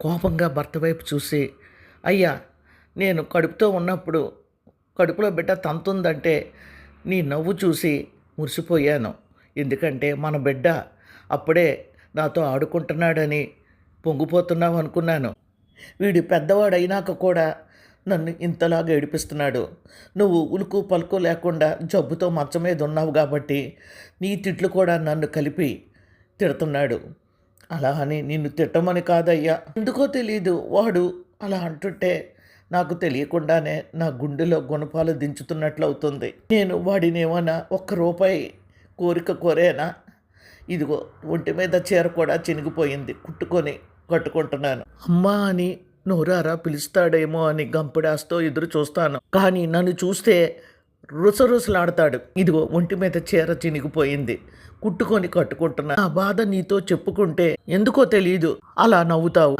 కోపంగా భర్త వైపు చూసి అయ్యా నేను కడుపుతో ఉన్నప్పుడు కడుపులో బిడ్డ తంతుందంటే నీ నవ్వు చూసి మురిసిపోయాను. ఎందుకంటే మన బిడ్డ అప్పుడే నాతో ఆడుకుంటున్నాడని పొంగిపోతున్నావు అనుకున్నాను. వీడు పెద్దవాడైనాక కూడా నన్ను ఇంతలాగా ఏడిపిస్తున్నాడు. నువ్వు ఉలుకు పలుకు లేకుండా జబ్బుతో మంచం మీద ఉన్నావు కాబట్టి నీ తిట్లు కూడా నన్ను కలిపి తిడుతున్నాడు. అలా అని నిన్ను తిట్టమని కాదయ్యా. ఎందుకో తెలియదు వాడు అలా అంటుంటే నాకు తెలియకుండానే నా గుండెలో గుణపాలు దించుతున్నట్లు అవుతుంది నేను వాడినేమన్నా ఒక్క రూపాయి కోరిక కోరేనా? ఇదిగో ఒంటి మీద చీర కూడా చినిగిపోయింది. కుట్టుకొని కట్టుకుంటున్నాను. అమ్మా అని నోరారా పిలుస్తాడేమో అని గంపుడాస్తో ఎదురు చూస్తాను కానీ నన్ను చూస్తే రుసరుసలాడతాడు. ఇదిగో ఒంటి మీద చీర చినిగిపోయింది. కుట్టుకొని కట్టుకుంటున్నా. ఆ బాధ నీతో చెప్పుకుంటే ఎందుకో తెలియదు అలా నవ్వుతావు.